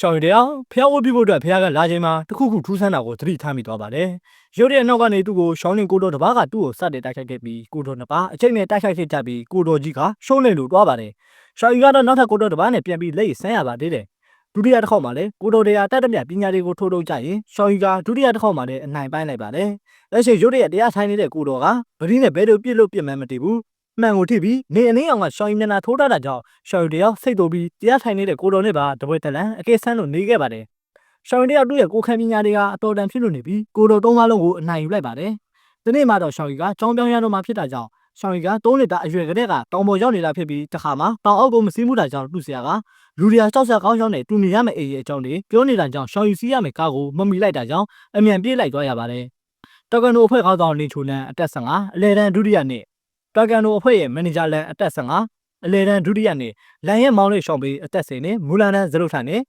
ရှောင်းရီတရားဖျားဝတ်ပြဖို့အတွက်ဖျားကလာချိန်မှာတခုခုထူးဆန်းတာကိုသတိထားမိသွားပါတယ်ရုတ်တရက်နောက်ကနေသူ့ကိုရှောင်းလင်ကိုတော်တစ်ပါးကသူ့ကိုစတင်တိုက်ခိုက်ခဲ့ပြီးကိုတော်နှစ်ပါးအချိန်နဲ့တိုက်ခိုက်ခဲ့ကြပြီးကိုတော်ကြီးကရှုံးနေလို့တွားပါတယ်ရှောင်းရီကတော့နောက်ထပ်ကိုတော်တစ်ပါးနဲ့ပြန်ပြီးလက်ရဆန်းရပါသေးတယ်ဒုတိယတစ်ခေါက်မှာလည်းကိုတော်တရားတက်တမြပညာတွေကိုထိုးထုတ်ကြရင်ရှောင်းရီကဒုတိယတစ်ခေါက်မှာလည်းအနိုင်ပိုင်းလိုက်ပါတယ်လက်ရှိရုတ်တရက်တရားထိုင်နေတဲ့ကိုတော်ကဗတိနဲ့ဘဲတို့ပြစ်လို့ပြစ်မှန်းမတည်ဘူး မှန်ကိုထိပြီးနေအနည်းအောင်ကရှောင်းရီမျက်နှာထိုးထားတာကြောင့်ရှောင်းရီတယောက်စိတ်တူပြီးတရားထိုင်နေတဲ့ကိုတော်နဲ့ပါတပွဲတလန်အကဲဆန်းလို့နေခဲ့ပါတယ်ရှောင်းရီတယောက်သူ့ရဲ့ကိုယ်ခံပညာတွေကအတော်တန်ဖြစ်လို့နေပြီးကိုတော်သုံးပါးလုံးကိုအနိုင်ယူလိုက်ပါတယ်။ဒီနေ့မှတော့ရှောင်းရီကကြောင်းပြောင်းရတော့မှဖြစ်တာကြောင့်ရှောင်းရီကသုံးနှစ်တာအရွယ်ကလေးကတောင်ပေါ်ရောက်နေတာဖြစ်ပြီးတခါမှတောင်အောက်ကိုမစီးမှုတာကြောင့်သူ့ဆရာကလူရီယာကြောက်ဆက်ကောင်းကြောင်းနဲ့တူနေရမယ့်အေးရဲ့အကြောင်းတွေပြောနေတာကြောင့်ရှောင်းရီစီးရမယ့်ကားကိုမမီလိုက်တာကြောင့်အမြန်ပြေးလိုက်သွားရပါတယ်။တော်ကန်နိုအဖွဲ့ခေါင်းဆောင်လင်ချိုလန်အသက်15အလဲတန်းဒုတိယနေ့တော် ကန်နိုအဖွဲ့ရဲ့မန်နေဂျာလန်အသက်15အလဲတန်းဒုတိယနေ့လန်ရဲ့မောင်လေးရှောင်းပေးအသက်10နဲ့မူလန်တန်းဇရုတ်ထန်နဲ့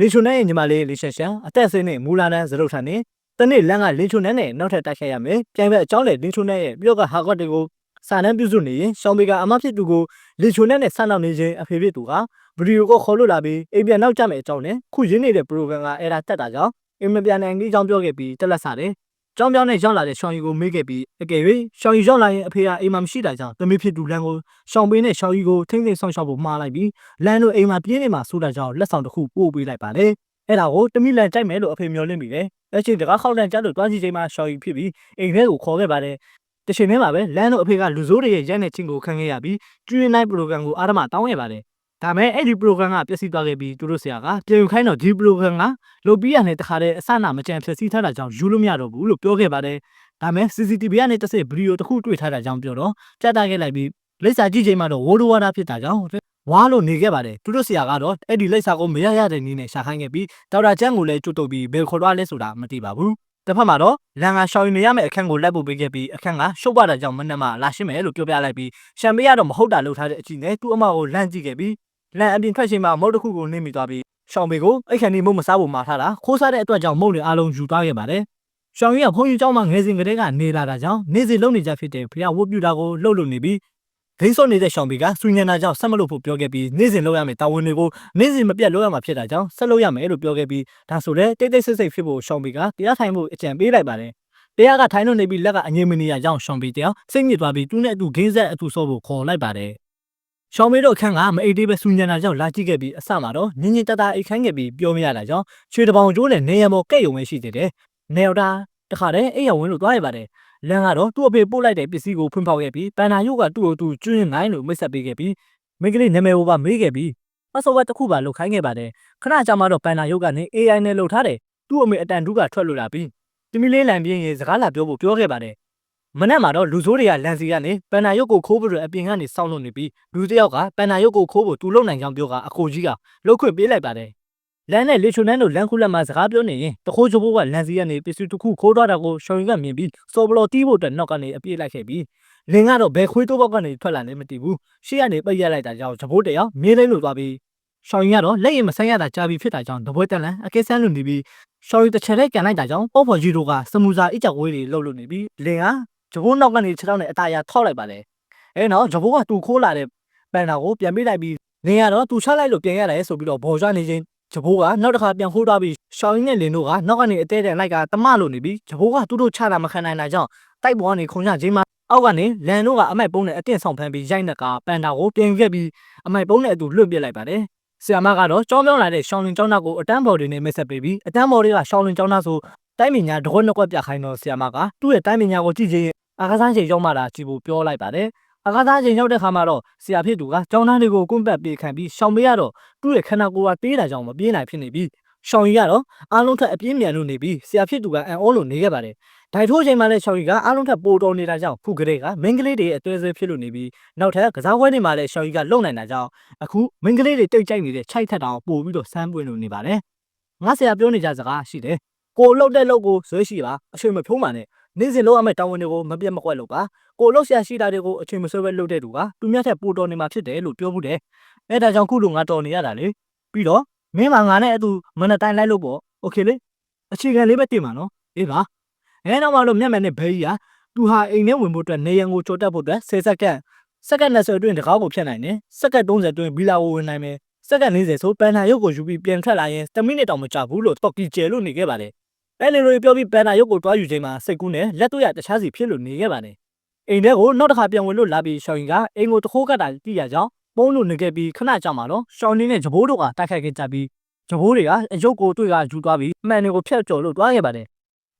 လီချိုနန်ရဲ့ညီမလေးလီရှန်ရှန်အသက်ဆင်းနဲ့မူလာနန်ဇရုတ်ထန်နဲ့တနေ့လမ်းကလီချိုနန်နဲ့နောက်ထပ်တိုက်ခိုက်ရမယ်။ပြိုင်ဘက်အကြောင်းလေလီချိုနန်ရဲ့ပြောကဟာကော့တေကိုစာနန်းပြုစုနေရင်ရှောင်းဘေကအမဖြစ်သူကိုလီချိုနန်နဲ့ဆန်းနောက်နေခြင်းအဖေဖြစ်သူကဗီဒီယိုကိုခေါ်လို့လာပြီးအိမ်ပြန်နောက်ကျမယ်အကြောင်းနဲ့ခုရင်းနေတဲ့ပရိုဂရမ်ကအဲ့ဒါတက်တာကြောင့်အိမ်မပြန်နိုင်ကြီးအကြောင်းပြောခဲ့ပြီးတက်လက်စားတယ်။ ကြောင်းပြောင်းနဲ့ရောက်လာတဲ့ရှောင်းရီကိုမေးခဲ့ပြီးအကယ်၍ရှောင်းရီရောက်လာရင်အဖေကအိမ်မှာမရှိတာကြောင့်သမီးဖြစ်သူလမ်းကိုရှောင်းပေးနဲ့ရှောင်းရီကိုထိမ့်သိမ့်ဆောင်ရှောက်ဖို့မှားလိုက်ပြီးလမ်းတို့အိမ်မှာပြင်းနေမှာဆိုတာကြောင့်လက်ဆောင်တစ်ခုပို့ပေးလိုက်ပါတယ်။အဲ့ဒါကိုတမိလန်ကြိုက်မယ်လို့အဖေမျှော်လင့်မိတယ်။လက်ရှိတကားခောက်တန်ကြလို့တွားကြည့်ချိန်မှာရှော်ရီဖြစ်ပြီးအိမ်ထဲကိုခေါ်ခဲ့ပါတယ်။တချိန်ထဲမှာပဲလန်တို့အဖေကလူဆိုးတွေရဲ့ရိုက်တဲ့ချင်းကိုခံခဲ့ရပြီးကျွေးနိုင်ပရိုဂရမ်ကိုအာရမတောင်းခဲ့ပါတယ်။ ဒါမဲ့အဲ့ဒီပရိုဂရမ်ကပျက်စီးသွားခဲ့ပြီးသူတို့ဆရာကပြင်ယူခိုင်းတော့ဒီပရိုဂရမ်ကလုတ်ပြီးရတဲ့တခါတည်းအစနာမကြံဖြစ်စီထားတာကြောင့်ယူလို့မရတော့ဘူးလို့ပြောခဲ့ပါတယ်။ဒါမဲ့ CCTV ကနေတစ်စိဗီဒီယိုတစ်ခုတွေ့ထားတာကြောင့်ပြောတော့ပြတ်သားခဲ့လိုက်ပြီးလိပ်စာကြည့်ချိန်မှာတော့ဝိုးဒဝါဒဖြစ်တာကြောင့်ဝါလို့နေခဲ့ပါတယ်သူတို့ဆရာကတော့အဲ့ဒီလိပ်စာကိုမရရတဲ့နည်းနဲ့ရှာခိုင်းခဲ့ပြီးဒေါက်တာကျန်းကိုလည်းကျွတ်တုပ်ပြီးဘယ်ခေါ်သွားလဲဆိုတာမသိပါဘူးတစ်ဖက်မှာတော့လန်ကရှောင်းရင်နေရမယ့်အခန်းကိုလိုက်ပို့ပေးခဲ့ပြီးအခန်းကရှုပ်ပါတာကြောင့်မနှက်မှလာရှင်းမယ်လို့ပြောပြလိုက်ပြီးရှမ်ပေးကတော့မဟုတ်တာလုပ်ထားတဲ့အကြည့်နဲ့သူ့အမကိုလန့်ကြည့်ခဲ့ပြီး လန်အပြင်ထွက်ချိန်မှာမုတ်တစ်ခုကိုနှိမ့်မိသွားပြီးရှောင်းပေကိုအိတ်ခန်ဒီမုတ်မစားဖို့မှာထားတာခိုးစားတဲ့အတွက်ကြောင့်မုတ်တွေအလုံးယူသွားခဲ့ပါတယ်ရှောင်းရီကဘုန်းကြီးကျောင်းမှာငယ်စဉ်ကတည်းကနေလာတာကြောင့်နေစဉ်လုံနေကြဖြစ်တဲ့ဖခင်ဝတ်ပြုတာကိုလှုပ်လှုပ်နေပြီးဒိန်းစော့နေတဲ့ရှောင်းပေကဆူညံတာကြောင့်ဆက်မလို့ဖို့ပြောခဲ့ပြီးနေစဉ်လုပ်ရမယ်တာဝန်တွေကိုနေစဉ်မပြတ်လုပ်ရမှာဖြစ်တာကြောင့်ဆက်လုပ်ရမယ်လို့ပြောခဲ့ပြီးဒါဆိုလည်းတိတ်တိတ်ဆိတ်ဆိတ်ဖြစ်ဖို့ရှောင်းပေကတရားထိုင်ဖို့အကြံပေးလိုက်ပါတယ်တရားကထိုင်လို့နေပြီးလက်ကအငြိမနေရကြောင့်ရှောင်းပေတရားစိတ်ညစ်သွားပြီးသူနဲ့အတူဂိန်းဆက်အတူဆော့ဖို့ခေါ်လိုက်ပါတယ် ရှောင်းဘီတို့အခန်းကမအိတ်သေးပဲစူညံနာကြောင့်လာကြည့်ခဲ့ပြီးအစမှာတော့ညင်ညင်တတအိတ်ခိုင်းခဲ့ပြီးပြောမရတာကြောင့်ချွေတပောင်ကျိုးနဲ့နေရံပေါ်ကဲ့ရုံပဲရှိသေးတယ်နေရတာတခါတည်းအိတ်ရဝင်လို့သွားရပါတယ်လန်ကတော့သူ့အဖေပို့လိုက်တဲ့ပစ္စည်းကိုဖွင့်ဖောက်ခဲ့ပြီးပန်နာယုတ်ကသူ့ကိုသူကျွင်းနိုင်လို့မိတ်ဆက်ပေးခဲ့ပြီးမိန်းကလေးနာမည်ကိုပါမေးခဲ့ပြီးအဆောဝတ်တစ်ခုပါလုတ်ခိုင်းခဲ့ပါတယ်ခဏကြာမှတော့ပန်နာယုတ်ကနေ AI နဲ့လုတ်ထားတယ်သူ့အမေအတန်တူးကထွက်လို့လာပြီးတမီလေးလန်ပြင်းရေစကားလာပြောဖို့ပြောခဲ့ပါတယ် မနက်မှာတော့လူဆိုးတွေကလန်စီကနေပန်နာယုတ်ကိုခိုးဖို့အပြင်ကနေစောင့်လို့နေပြီးလူတစ်ယောက်ကပန်နာယုတ်ကိုခိုးဖို့သူလုံနိုင်ကြောင်းပြောကအကိုကြီးကလှုပ်ခွင့်ပေးလိုက်ပါတယ်လန်နဲ့လေချိုနန်တို့လန်ခုလက်မှာစကားပြောနေရင်တခိုးချိုးဘိုးကလန်စီကနေပစ္စည်းတစ်ခုခိုးသွားတာကိုရှောင်းရင်ကမြင်ပြီးစော်ဘလော်တီးဖို့အတွက်နောက်ကနေအပြေးလိုက်ခဲ့ပြီးလင်ကတော့ဘယ်ခွေးတိုးဘောက်ကနေထွက်လာလဲမသိဘူးရှေ့ကနေပိတ်ရလိုက်တာကြောင့်ဂျဘိုးတယောက်မြင်းလိမ့်လို့သွားပြီးရှောင်းရင်ကတော့လက်ရင်မဆိုင်ရတာကြာပြီဖြစ်တာကြောင့်တပွဲတက်လန်အကဲဆန်းလို့နေပြီးရှောင်းရင်တစ်ချက်လေးကန်လိုက်တာကြောင့်ပေါ့ဖော်ကြီးတို့ကစမူစာအစ်ချက်ဝေးတွေလှုပ်လို့နေပြီးလင်က ဂျဘိုးနောက်ကနေခြေထောက်နဲ့အတားရထောက်လိုက်ပါလေအဲနောက်ဂျဘိုးကတူခိုးလာတဲ့ပန်တာကိုပြန်ပေးလိုက်ပြီးလင်ကတော့တူချလိုက်လို့ပြန်ရတယ်ဆိုပြီးတော့ဘော်ကြွနေချင်းဂျဘိုးကနောက်တစ်ခါပြန်ခိုးသွားပြီးရှောင်းရင်းနဲ့လင်တို့ကနောက်ကနေအသေးတဲ့လိုက်ကတမလို့နေပြီးဂျဘိုးကသူတို့ချတာမခံနိုင်တာကြောင့်တိုက်ပေါ်ကနေခုံချခြင်းမှာအောက်ကနေလန်တို့ကအမိုက်ပုံးနဲ့အတင့်ဆောင်ဖမ်းပြီးရိုက်နှက်ကပန်တာကိုပြင်ခဲ့ပြီးအမိုက်ပုံးနဲ့အတူလွတ်ပြစ်လိုက်ပါတယ်ဆီယာမကတော့ကြောင်းပြောင်းလာတဲ့ရှောင်းလင်ကျောင်းသားကိုအတန်းဘော်တွေနဲ့မိတ်ဆက်ပေးပြီးအတန်းဘော်တွေကရှောင်းလင်ကျောင်းသားဆို တိုင်းပညာတကွက်နှစ်ကွက်ပြခိုင်းတော့ဆီယာမကသူ့ရဲ့တိုင်းပညာကိုကြည့်ချင်းအာကစားချိန်ရောက်မှလာကြည့်ဖို့ပြောလိုက်ပါတယ်အာကစားချိန်ရောက်တဲ့ခါမှာတော့ဆီယာဖြစ်သူကကျောင်းသားတွေကိုကွန့်ပတ်ပေးခံပြီးရှောင်းပေးရတော့သူ့ရဲ့ခန္ဓာကိုယ်ကတေးတာကြောင့်မပြေးနိုင်ဖြစ်နေပြီးရှောင်းရီကတော့အားလုံးထက်အပြင်းမြန်လို့နေပြီးဆရာဖြစ်သူကအန်အောလို့နေခဲ့ပါတယ်။ဒိုင်ထိုးချိန်မှာလည်းရှောင်းရီကအားလုံးထက်ပိုတော်နေတာကြောင့်ခုကလေးကမင်းကလေးတွေရဲ့အသွေးဆွေးဖြစ်လို့နေပြီးနောက်ထပ်ကစားပွဲတွေမှာလည်းရှောင်းရီကလုံနိုင်တာကြောင့်အခုမင်းကလေးတွေတိတ်ကြိုက်နေတဲ့ခြိုက်ထက်တောင်ပို့ပြီးတော့ဆန်းပွင့်လို့နေပါတယ်။ငါဆရာပြောနေကြစကားရှိတယ်။ ကိုလှုပ်တဲ့လှုပ်ကိုဇွဲရှိပါအချိန်မဖြုံးပါနဲ့နေ့စဉ်လှုပ်ရမယ့်တာဝန်တွေကိုမပြတ်မကွက်လုပ်ပါကိုလှုပ်ဆရာရှိတာတွေကိုအချိန်မဆွဲပဲလှုပ်တဲ့သူကသူများထက်ပိုတော်နေမှာဖြစ်တယ်လို့ပြောမှုတယ်။အဲဒါကြောင့်ခုလိုငါတော်နေရတာလေပြီးတော့ မင်းမငါနဲ့အတူမနက်တိုင်းလိုက်လို့ပေါ့โอเคလေအခြေခံလေးပဲတင်ပါနော်အေးပါအဲနောက်မှလို့မျက်မှန်နဲ့ဘဲကြီးကသူဟာအိမ်ထဲဝင်ဖို့အတွက်နေရန်ကိုကြော်တက်ဖို့အတွက်10စက္ကန့်စက္ကန့်20အတွင်းတကားကိုဖြတ်နိုင်တယ်စက္ကန့်30အတွင်းဘီလာကိုဝင်နိုင်မယ်စ စက္ကန့်40ဆိုပန်နာရုပ်ကိုယူပြီးပြန်ထွက်လာရင်10မိနစ်တောင်မကြာဘူးလို့တော့ကီကျဲလို့နေခဲ့ပါတယ် အဲလင်လိုပြောပြီးပန်နာရုပ်ကိုတွားယူချိန်မှာစိတ်ကူးနဲ့လက်တွေ့ရတခြားစီဖြစ်လို့နေခဲ့ပါတယ်အိမ်ထဲကိုနောက်တစ်ခါပြန်ဝင်လို့လာပြီးရှောင်းရင်ကအိမ်ကိုတခိုးကတ်တာကြည့်ရကြောင်းပုံလို့နေခဲ့ပြီးခဏကြာမှတော့ရှောင်းနေနဲ့ဂျဘိုးတို့ကတိုက်ခိုက်ခဲ့ကြပြီးဂျဘိုးတွေကအရုပ်ကိုတွေ့ကယူသွားပြီးအမှန်တွေကိုဖျက်ကျော်လို့တွားခဲ့ပါတယ်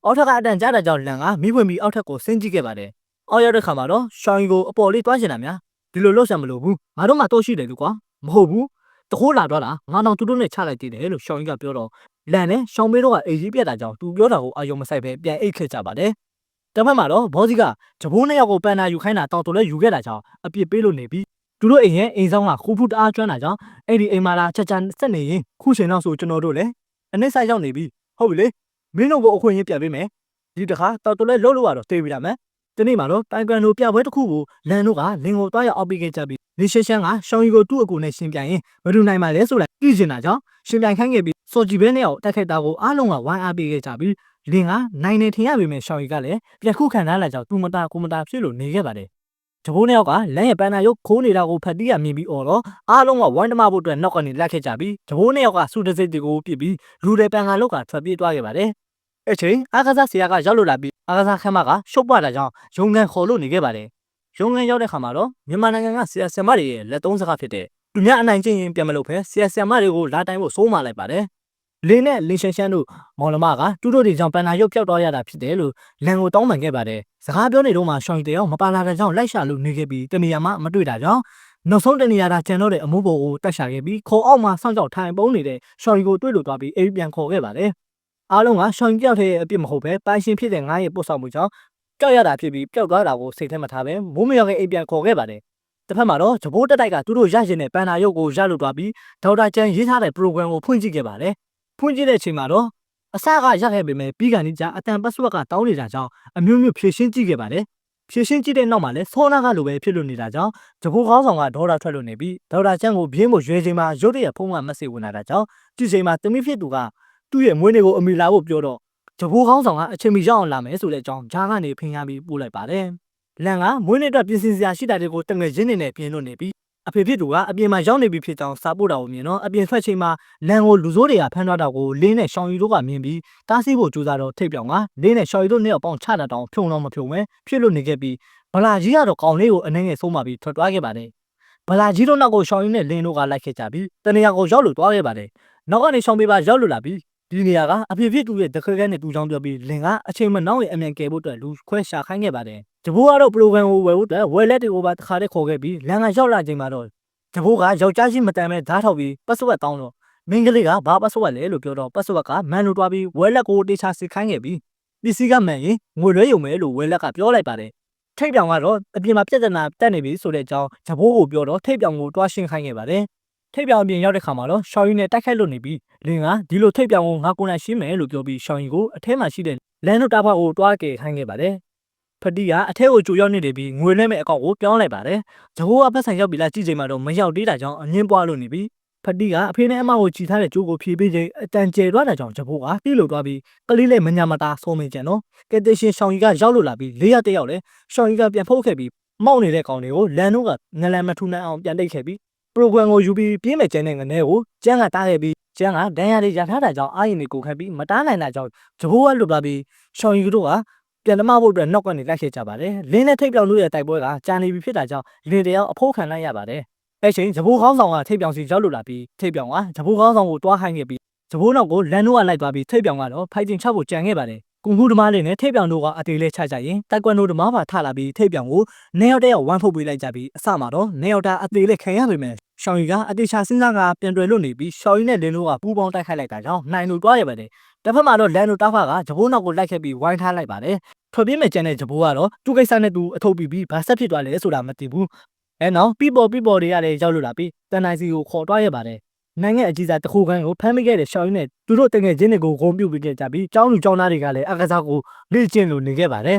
အောက်ထက်ကအတန်ကြားတဲ့ကြောင့်လန်ကမိဝင်ပြီးအောက်ထက်ကိုဆင်းကြည့်ခဲ့ပါတယ်အောက်ရောက်တဲ့ခါမှာတော့ရှောင်းရင်ကိုအပေါ်လေးတွားချင်တာများဒီလိုလှုပ်ဆံမလို့ဘူးငါတို့မှတော့ရှိတယ်လို့ကွာမဟုတ်ဘူး တခိုးလာတော့တာငါတော့သူတို့နဲ့ချလိုက်သေးတယ်လို့ရှောင်းကြီးကပြောတော့လန်နဲ့ရှောင်းမေးတော့ကအေကြီးပြက်တာကြောင့်သူပြောတာကိုအာယုံမဆိုင်ပဲပြန်အိတ်ခဲ့ကြပါတယ်။တပတ်မှာတော့ဘောစီကဂျဘိုးနှစ်ယောက်ကိုပန်နာယူခိုင်းတာတောင်တူလဲယူခဲ့တာကြောင့်အပြစ်ပေးလို့နေပြီ။သူတို့အိမ်ရဲ့အိမ်ဆောင်ကခူးဖူးတအားကျွမ်းတာကြောင့်အဲ့ဒီအိမ်မှာလာချက်ချာဆက်နေရင်ခုချိန်တော့ဆိုကျွန်တော်တို့လည်းအနစ်ဆိုင်ရောက်နေပြီဟုတ်ပြီလေမင်းတို့ကိုအခွင့်အရေးပြပေးမယ်။ဒီတခါတောင်တူလဲလှုပ်လို့ရတော့တေးပြီလားမ။ဒီနေ့မှာတော့တိုင်ကွမ်လိုပြပွဲတစ်ခုကိုလန်တို့ကလင်ကိုတွားရအောင်ပေးခဲ့ကြပြီး လေရှင်းရှင်းကရှောင်းရီကိုသူ့အကူနဲ့ရှင်းပြရင်ဘယ်သူနိုင်မှလဲဆိုလိုက်ကြည့်နေတာကြောင့်ရှင်ပြိုင်ခိုင်းခဲ့ပြီးစော်ကြည်ဘဲနဲ့အောင်တက်ခိုက်တာကိုအားလုံးကဝိုင်းအားပေးခဲ့ကြပြီးလင်ကနိုင်နေထင်ရပေမဲ့ရှောင်းရီကလည်းပြန်ခုခံထားလာကြောင့်သူမတာကိုမတာဖြစ်လို့နေခဲ့ပါတယ်။တဘိုးနှစ်ယောက်ကလမ်းရဲ့ပန်းနာရုပ်ခိုးနေတာကိုဖတ်တီးရမြင်ပြီးအော်တော့အားလုံးကဝိုင်းတမဖို့အတွက်နောက်ကနေလက်ခဲ့ကြပြီးတဘိုးနှစ်ယောက်ကစူတစိတ်တွေကိုပြစ်ပြီးလူတွေပန်းကလောက်ကထွက်ပြေးသွားခဲ့ပါတယ်။အဲ့ချိန်အာကစားဆရာကရောက်လို့လာပြီးအာကစားခမ်းမကရှုပ်ပွားတာကြောင့်ရုံငန်းခေါ်လို့နေခဲ့ပါတယ်။ ရုံငန်းရောက်တဲ့ခါမှာတော့မြန်မာနိုင်ငံကဆရာဆရာမတွေရဲ့လက်သုံးစကားဖြစ်တဲ့သူများအနိုင်ကျင့်ရင်ပြန်မလုပ်ဖဲဆရာဆရာမတွေကိုလာတိုင်ဖို့စိုးမလိုက်ပါတယ်။လင်းနဲ့လင်းရှန်ရှန်တို့မောင်လမကတူတို့တွေကြောင့်ပန်နာရုပ်ပျောက်သွားရတာဖြစ်တယ်လို့လန်ကိုတောင်းပန်ခဲ့ပါတယ်။စကားပြောနေတော့မှရှောင်းတယောက်မပါလာတဲ့ကြောင့်လိုက်ရှာလို့နေခဲ့ပြီးတနေရာမှာမတွေ့တာကြောင့်နောက်ဆုံးတနေရာတာကျန်တော့တဲ့အမှုပေါ်ကိုတက်ရှာခဲ့ပြီးခေါ်အောက်မှာစောင့်ကြောက်ထိုင်ပုံနေတဲ့ရှောင်းရီကိုတွေ့လို့သွားပြီးအိမ်ပြန်ခေါ်ခဲ့ပါတယ်။အားလုံးကရှောင်းကြီးကြောက်တဲ့အပြစ်မဟုတ်ပဲပိုင်ရှင်ဖြစ်တဲ့ငါရဲ့ပို့ဆောင်မှုကြောင့် ကြောက်ရတာဖြစ်ပြီးပျောက်သွားတာကိုစိတ်ထဲမှာထားပဲမိုးမရောခင်အိမ်ပြန်ခေါ်ခဲ့ပါတယ်။တစ်ဖက်မှာတော့ဂျပိုးတက်တိုက်ကသူတို့ရရင်တဲ့ပန်နာရုပ်ကိုရလို့သွားပြီးဒေါက်တာကျန်ရေးထားတဲ့ program ကိုဖွင့်ကြည့်ခဲ့ပါတယ်။ဖွင့်ကြည့်တဲ့အချိန်မှာတော့အစကရခဲ့ပေမဲ့ပြီးကန်ဒီကြအတန်ပတ်စဝတ်ကတောင်းနေတာကြောင့်အမျိုးမျိုးဖြည့်ရှင်းကြည့်ခဲ့ပါတယ်။ဖြည့်ရှင်းကြည့်တဲ့နောက်မှာလည်းဆောနာကလိုပဲဖြစ်လို့နေတာကြောင့်ဂျပိုးကောင်းဆောင်ကဒေါ်လာထွက်လို့နေပြီးဒေါက်တာကျန်ကိုပြင်းဖို့ရွေချိန်မှာရုတ်တရက်ဖုံးကမက်ဆေ့ဝင်လာတာကြောင့်ဒီချိန်မှာတမိဖြစ်သူကသူ့ရဲ့မွေးနေ့ကိုအမိလာဖို့ပြောတော့ ဂျဘိုးကောင်းဆောင်ကအချိန်မီရောက်အောင်လာမယ်ဆိုတဲ့အကြောင်းဂျားကနေဖင်ရပြီးပို့လိုက်ပါတယ်။လန်ကမွေးနေ့အတွက်ပြင်ဆင်စရာရှိတာတွေကိုတငယ်ချင်းနေနဲ့ပြင်လို့နေပြီးအဖေဖြစ်သူကအပြင်မှာရောက်နေပြီဖြစ်ကြောင်းစာပို့တာကိုမြင်တော့အပြင်ထွက်ချိန်မှာလန်ကိုလူစိုးတွေကဖမ်းသွားတာကိုလင်းနဲ့ရှောင်းရီတို့ကမြင်ပြီးတားဆီးဖို့ကြိုးစားတော့ထိတ်ပြောင်ကလင်းနဲ့ရှောင်းရီတို့နဲ့အပေါင်းချတာတောင်ဖြုံတော့မဖြုံပဲဖြစ်လို့နေခဲ့ပြီးဗလာကြီးကတော့ကောင်လေးကိုအနှဲငယ်ဆုံးမပြီးထွက်သွားခဲ့ပါတယ်။ဗလာကြီးတို့နောက်ကိုရှောင်းရီနဲ့လင်းတို့ကလိုက်ခဲ့ကြပြီးတနေရာကိုရောက်လို့သွားခဲ့ပါတယ်။နောက်ကနေရှောင်းပေးပါရောက်လို့လာပြီး ဒီနေရာကအဖြစ်ဖြစ်တူရဲ့တခက်ခဲနဲ့တူချောင်းပြောပြီးလင်ကအချိန်မနှောင်းရဲ့အမြန်ကယ်ဖို့အတွက်လူခွဲရှာခိုင်းခဲ့ပါတယ်။ဂျဘိုးကတော့ program ကိုဝယ်ဖို့အတွက်ဝယ်လက်တွေကိုပါတစ်ခါတည်းခေါ်ခဲ့ပြီးလန်ကရောက်လာချိန်မှာတော့ဂျဘိုးကယောက်ျားချင်းမတန်မဲ့ဓာတ်ထောက်ပြီးပတ်စဝတ်တောင်းတော့မင်းကလေးကဘာပတ်စဝတ်လဲလို့ပြောတော့ပတ်စဝတ်ကမန်လိုတွားပြီးဝယ်လက်ကိုတေချာစစ်ခိုင်းခဲ့ပြီးပစ္စည်းကမှန်ရင်ငွေလွှဲရုံပဲလို့ဝယ်လက်ကပြောလိုက်ပါတယ်။ထိတ်ပြောင်ကတော့အပြင်မှာပြဿနာတက်နေပြီဆိုတဲ့အကြောင်းဂျဘိုးကိုပြောတော့ထိတ်ပြောင်ကိုတွားရှင်းခိုင်းခဲ့ပါတယ်။ ထိပ်ပြောင်အပြင်ရောက်တဲ့ခါမှာတော့ရှောင်းရီနဲ့တိုက်ခိုက်လို့နေပြီးလင်ကဒီလိုထိပ်ပြောင်ကိုငါကိုယ်တိုင်ရှင်းမယ်လို့ပြောပြီးရှောင်းရီကိုအထဲမှာရှိတဲ့လန်တို့တာဖာကိုတွားကယ်ခိုင်းခဲ့ပါတယ်ဖတီကအထဲကိုကြိုရောက်နေတယ်ပြီးငွေလဲမဲ့အကောင့်ကိုပြောင်းလိုက်ပါတယ်ဂျဟိုးအဖက်ဆိုင်ရောက်ပြီလားကြည့်ချိန်မှာတော့မရောက်သေးတာကြောင့်အငင်းပွားလို့နေပြီးဖတီကအဖေနဲ့အမကိုကြည်ထားတဲ့ကြိုးကိုဖြေပေးချိန်အတန်ကျဲသွားတာကြောင့်ဂျဘိုးကတိလို့သွားပြီးကလေးလေးမညာမတာဆုံးမကြံတော့ကက်တေရှင်ရှောင်းရီကရောက်လို့လာပြီးလေးရတစ်ယောက်လဲရှောင်းရီကပြန်ဖုတ်ခဲ့ပြီးမောက်နေတဲ့ကောင်တွေကိုလန်တို့ကငလန်မထူနိုင်အောင်ပြန်တိတ်ခဲ့ပြီး program ကိုယူပြီးပြင်းမဲ့ကျန်းတဲ့ငနဲကိုကျန်းကတားခဲ့ပြီးကျန်းကဒဏ်ရာတွေရထားတာကြောင့်အာရင်တွေကိုခတ်ပြီးမတားနိုင်တာကြောင့်ဂျဘိုးကလွတ်သွားပြီးရှောင်းရီတို့ကပြန်ဓမ္မဖို့အတွက်နောက်ကနေလိုက်ခဲ့ကြပါတယ်လင်းနဲ့ထိပ်ပြောင်လို့ရဲ့တိုက်ပွဲကကြာနေပြီဖြစ်တာကြောင့်လင်းတယောက်အဖို့ခံလိုက်ရပါတယ်အဲ့ချိန်ဂျဘိုးခေါင်းဆောင်ကထိပ်ပြောင်စီရောက်လို့လာပြီးထိပ်ပြောင်ကဂျဘိုးခေါင်းဆောင်ကိုတွားခိုင်းခဲ့ပြီးဂျဘိုးနောက်ကိုလန်တို့ကလိုက်သွားပြီးထိပ်ပြောင်ကတော့ဖိုက်တင်ချဖို့ကြံခဲ့ပါတယ် ကွန်ကူဓမားလေးနဲ့ထိပ်ပြောင်တို့ကအတေးလေးချကြရင်တိုက်ကွမ်တို့ဓမားပါထလာပြီးထိပ်ပြောင်ကိုနေရောက်တဲ့ဝမ်းဖုတ်ပေးလိုက်ကြပြီးအစမှာတော့နေရောက်တာအသေးလေးခံရပေမဲ့ရှောင်းရီကအတေချာစဉ်းစားကပြန်တွယ်လို့နေပြီးရှောင်းရီနဲ့လင်းတို့ကပူးပေါင်းတိုက်ခိုက်လိုက်တာကြောင့်နိုင်လို့တွားရပါတယ်တစ်ဖက်မှာတော့လန်တို့တားဖကဂျဘိုးနောက်ကိုလိုက်ခဲ့ပြီးဝိုင်းထားလိုက်ပါတယ်ထွက်ပြေးမဲ့ကျန်တဲ့ဂျဘိုးကတော့သူ့ကိစ္စနဲ့သူအထုပ်ပြီးပြီးဘာဆက်ဖြစ်သွားလဲဆိုတာမသိဘူးအဲနောက်ပြပေါ်ပြပေါ်တွေကလည်းရောက်လို့လာပြီးတန်နိုင်စီကိုခေါ်တွားရပါတယ် နိုင်ငံအကြီးစားတစ်ခုခန်းကိုဖမ်းမိခဲ့တဲ့ရှောင်းရင်းနဲ့သူတို့တငယ်ချင်းတွေကိုဂုံပြုတ်ပြီးခဲ့ကြပြီးကျောင်းလူကျောင်းသားတွေကလည်းအကစားကိုလေ့ကျင့်လို့နေခဲ့ပါတယ်